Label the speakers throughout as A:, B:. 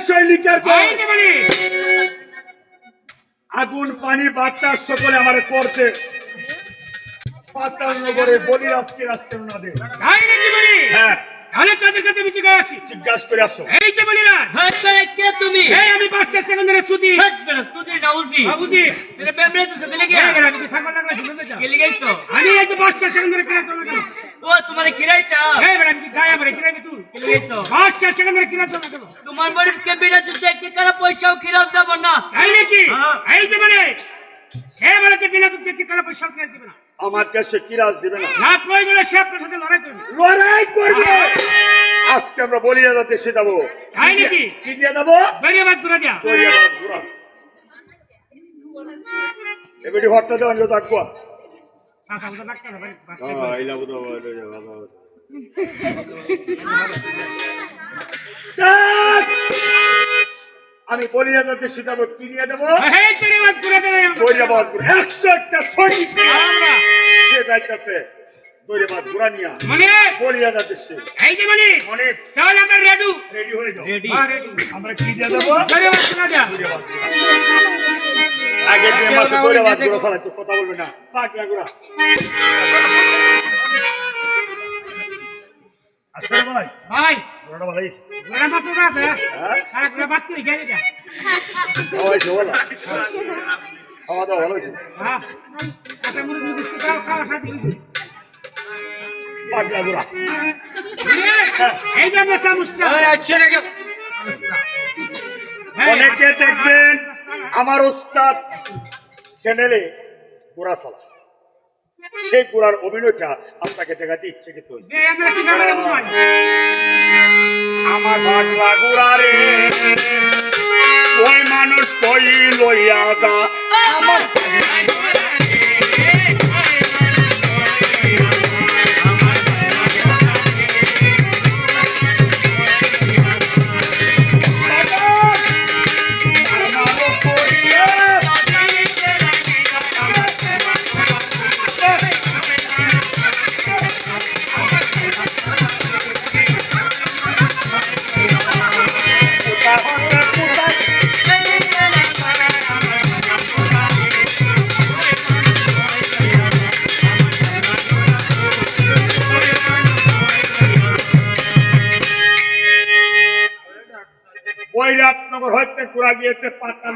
A: সৈনিকের আগুন পানি বাতাস সকলে আমার করতে। পাতাল নগরে বলি আজকে রাস্তা না দে
B: তাই নাকি বলি
A: হ্যাঁ।
B: তাহলে তাদের কাছে মিছে গায়ে আসি
A: জিজ্ঞাসা করে আসো।
B: এই যে বলি না
C: কে তুমি?
B: এই আমি বাচ্চা সেকেন্ডারে সুদি
C: হাত করে সুদি নাউজি
B: বাবুজি
C: তেরে বেমরে তো সে লেগে
B: এই আমি কি সাংবাদিক লাগা শুনতে যা
C: কে লিগাইছো
B: আমি এই যে বাচ্চা সেকেন্ডারে কিরা তো না
C: ও তোমারে কিরাইতা
B: এই বেটা আমি গায়া বলে কিরা তুই
C: কে লিগাইছো
B: বাচ্চা সেকেন্ডারে কিরা না কেন?
C: তোমার বাড়ির কে বিনা যুদ্ধে কে কারা পয়সাও কিরাস দেব না?
B: তাই নাকি?
C: হ্যাঁ।
B: এই যে বলে সে বলেছে বিনা কারা দিবে না।
A: আমার কাছে কিরাজ দিবে না?
B: না প্রয়োজনে সে আপনার সাথে লড়াই করবে।
A: লড়াই করবে? আজকে আমরা বলিয়া যাতে সে যাব।
B: তাই নাকি?
A: কি দিয়ে যাব?
B: ধন্যবাদ দূরে যা।
A: দরিয়াবাদ ঘোরা। এবারে হট্টা দেওয়া নিয়ে থাকব আমি বলিয়া যাতে সে যাব দেবো। একশো একটা সৈনিক সে যাইতেছে
B: আমরা
A: কি দিয়ে দেবো আগে যে মাসে ফেলা তো কথা বলবে না। পাকলা ঘোরা। আসলে ভাই
B: ভাই।
A: ঘোরাটা ভালো হয়েছে
B: ঘোড়া মাত্র আছে।
A: হ্যাঁ?
B: সারা বাদ তুই যাই যা
A: খাওয়া হয়েছে বলো। খাওয়া দাওয়া ভালো হয়েছে?
B: হ্যাঁ। বিস্কুট খাও খাওয়া সাথে কিছু
A: পাকলা ঘোরা।
B: এই যে আমরা সামুসটা
A: অনেকে দেখবেন আমার ওস্তাদ চ্যানেলে গোড়া সালা সেই গোড়ার অভিনয়টা আপনাকে দেখাতে ইচ্ছে কিন্তু
B: আমরা
A: পাগলা গোড়া রে ওই মানুষ কই লইয়া যা? আমার বৈরাটনগর হইতে ঘোরা গিয়েছে পাতা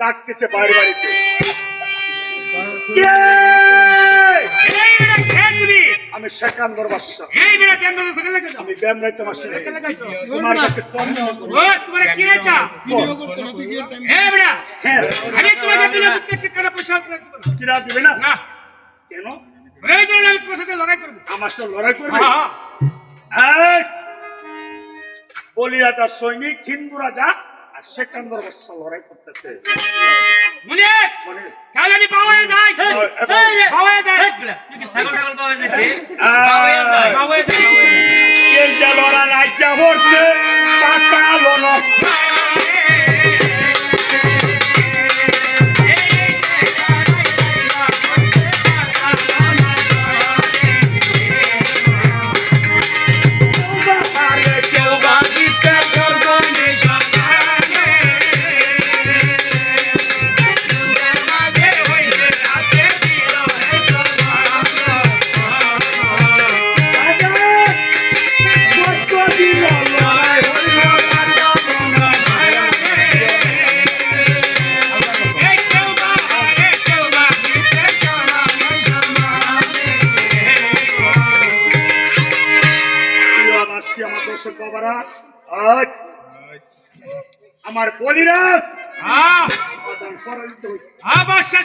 A: ডাকতেছে বাইরে বাড়িতে। আমি সেকান্দর ব্যায়াম তোমার কাছে কম
B: তোমার কি রাইতা
A: হ্যাঁ।
B: তোমাকে বিনা পয়সা
A: কিরা দিবে না?
B: না।
A: কেন?
B: লড়াই করব।
A: আমার সাথে লড়াই করবে?
B: হ্যাঁ
A: এই! সৈনিক হিন্দু রাজা আর সেকান্দর বাদশা লড়াই করতেছে
B: মনে
A: মানে
C: ছাগল টাগল পাওয়া যায়! পাওয়া
A: লড়া পাতালো না আমার বলিরাজ! বাদশা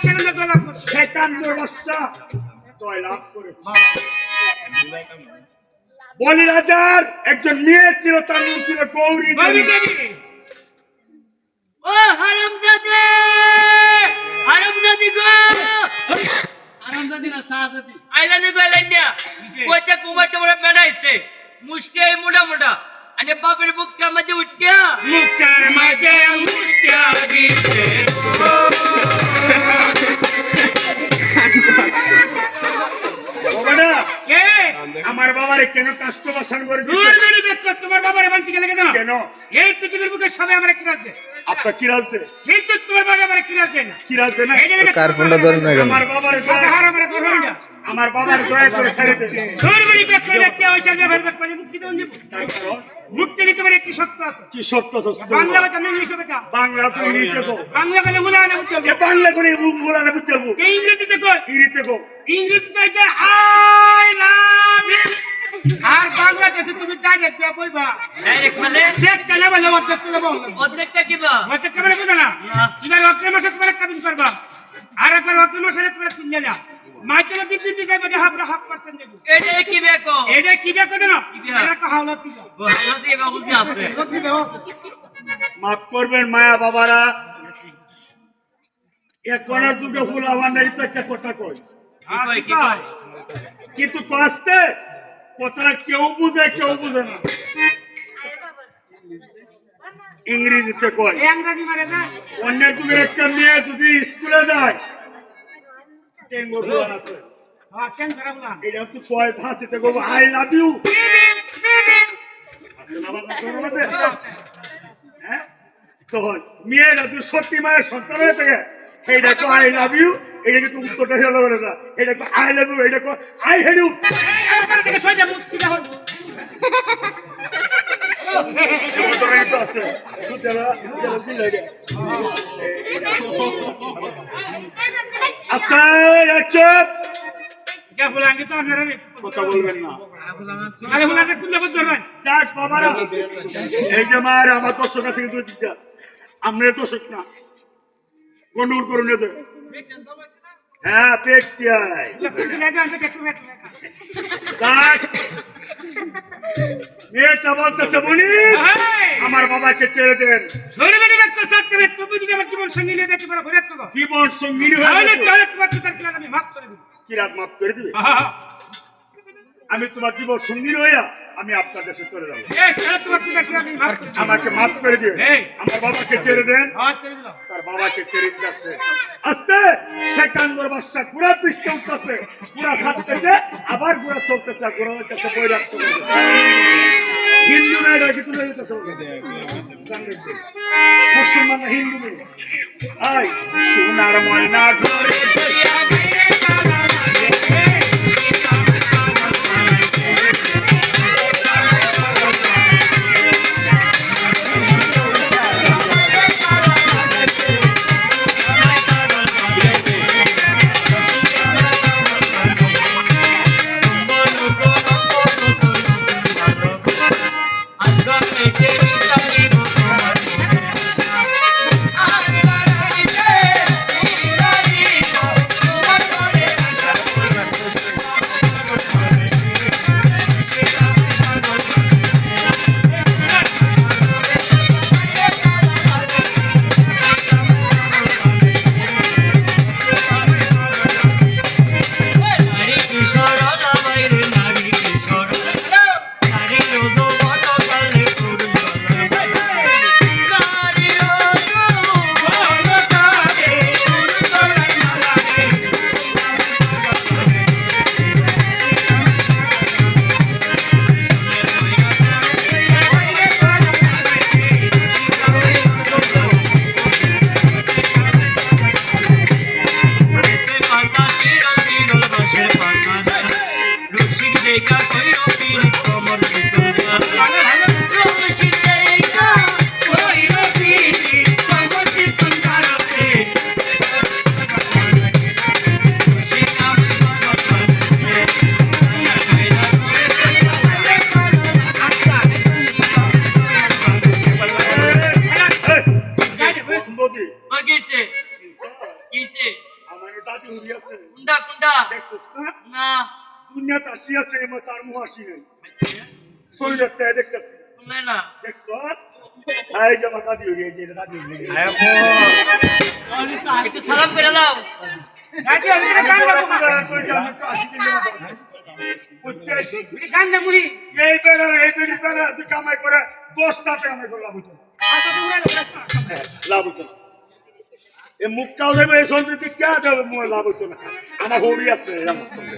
A: জয়লাভ করেছে। বলিরাজার একজন মেয়ে ছিল তার নাম ছিল গৌরী দেবী।
C: ও হারামজাদে! হারামজাদি গো! হারামজাদি না শাহজাদি? আইলানি গো আইলানি কইতে কুমারটা বড় মেডাইছে এই মোটা মোটা আনে বাপের বুকটার মধ্যে উঠ্যা
B: মুক্তার মাঝে মুক্তা দিছে
A: আমার বাবারে কেন কাষ্ট বাসন করে
B: তোমার বাবার বাঞ্চি গেলে কেন
A: কেন
B: এই পৃথিবীর বুকে সবাই আমরা কিরাজ দেয়
A: আপনার কিরাজ দে
B: কিন্তু তোমার বাবা আমার কিরাজ দেয় না
A: কিরাজ দে না
D: কার ফোনটা ধরেন না
A: আমার বাবারে দয়া
B: আমরা
A: বাবার দয়া করে ছেড়ে দে
B: দূর বেরি ব্যক্তি দেখতে ওই সামনে করে মুক্তি দেন দিব মুক্তি দিতে পারে একটি শক্ত আছে।
A: কি সত্য সত্য
B: বাংলা কথা না ইংলিশ কথা?
A: বাংলা তুমি নিতে গো
B: বাংলা গেলে উদাহরণ বুঝতে
A: এ বাংলা করে মুগুলারে বুঝাবো
B: ইংরেজিতে কই
A: ইরিতে গো
B: ইংরেজিতে হচ্ছে আই লাভ ইউ। আর বাংলাদেশে তুমি ডাইরেক্ট বইবা
C: ডাইরেক্ট মানে?
B: দেখতে না বলে অর্ধেক তুলে বলবে
C: অর্ধেকটা কিবা
B: অর্ধেক কেমন বুঝে না। এবার অক্টোবর মাসে তোমার কাবিন করবা। আর একবার অক্টোবর মাসে তোমার কিনে না হাফ হাফ পার্সেন্ট দেবো
C: এটা কি বেকো
B: এটা কি? এটা কো হাওলাত
C: আছে।
A: মাফ করবেন মায়া বাবারা। যুগে ফুল তো একটা কথা কই কিন্তু পাঁচতে কথাটা কেউ বুঝে কেউ বুঝে না। ইংরেজিতে কয়।
B: ইংরেজি মানে না?
A: অন্যের যুগের একটা মেয়ে যদি স্কুলে যায় টেঙ্গো দোয়ার আছে
B: হ্যাঁ কেন খারাপ না
A: এটা তো কয় ভাষিতে গো আই লাভ ইউ তখন মেয়েরা তুই সত্যি মায়ের সন্তান হয়ে থাকে এইটা কো আই লাভ ইউ এটা কিন্তু উত্তরটা হলো না এটা কো আই লাভ ইউ এটা কো আই হেড ইউ আস্তে চুপ
B: যা বলে আগে তো আপনারা
A: কথা বলবেন না
B: আগে বলে কুন্দ বদ্ধ রয়
A: যাক বাবারা এই যে মায়ের আমার দর্শক আছে কিন্তু আমরা দর্শক না গন্ডগোল করুন এতে হ্যাঁ পেটিয়াই
B: কুঞ্চি
A: মেয়েটা বলতেছে মনি আমার বাবাকে ছেড়ে দেন।
B: ধরে বেড়ে ব্যক্ত চাচ্ছে তুমি যদি আমার জীবন সঙ্গী নিয়ে যেতে পারো ঘুরে
A: জীবন সঙ্গী
B: তোমার আমি মাফ করে দেবো।
A: কি রাত মাফ করে দিবে? আমি তোমার জীবন সঙ্গী হইয়া আমি আপনার দেশে চলে যাব। আমাকে মাফ করে
B: এই।
A: আমার বাবাকে ছেড়ে দেন।
B: হ্যাঁ
A: তার বাবাকে ছেড়ে দিতেছে আস্তে সেকান্দর বাদশা পুরা পৃষ্ঠে উঠতেছে। পুরা ছাড়তেছে আবার পুরা চলতেছে আর পুরা কাছে বই রাখতে হিন্দু না এটা কি তুলে দিতেছে। মুসলমান হিন্দু মেয়ে। আই সোনার ময়না ঘরে
C: কিছে কিছে
A: আমার দাদি হুড়ি আছে
C: কুন্ডা কুন্ডা
A: দেখছিস না দুনিয়াতে আসি আছে তার মুখ আসি নাই। শরীরের তাই দেখতেছি।
C: না?
A: দেখছ? যে আমার দাদি হুড়ি এই যে এটা দাদি হুড়ি
C: একটু সালাম করে দাও।
B: দাদি আমি তোকে গান গাবো না। তুই গান দে মুহি
A: এই বেড়া এই বেড়ি বেড়া তুই কামাই করে দশটাতে কামাই করে লাভ হইতো। না।
B: আচ্ছা
A: লাভ হইতো না। এ মুখটাও দেবে এই সন্ধে তুই কে দেবে মুখে লাভ হইতো না। আমার হরি আছে আমার সঙ্গে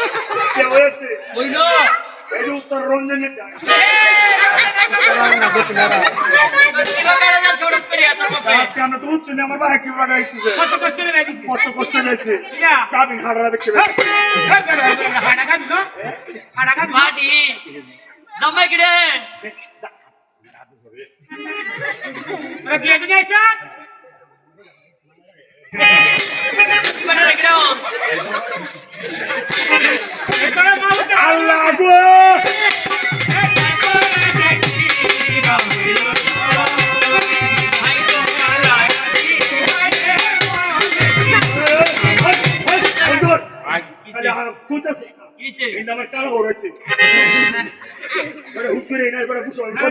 A: আমরা। তো উচ্চ আমার ভাই কি বাড়াইছি
B: কত কষ্ট দিছি?
A: কত কষ্ট
B: না।
A: কাবিন হাড়া বেচে
B: হাড়া খাবি না হাড়া খাবি?
C: মাটি। জামাই কিরে?
B: তোরা দিয়ে দিন আইছ?
C: কিবা রেখে
B: তোরা
A: এবারে বুঝো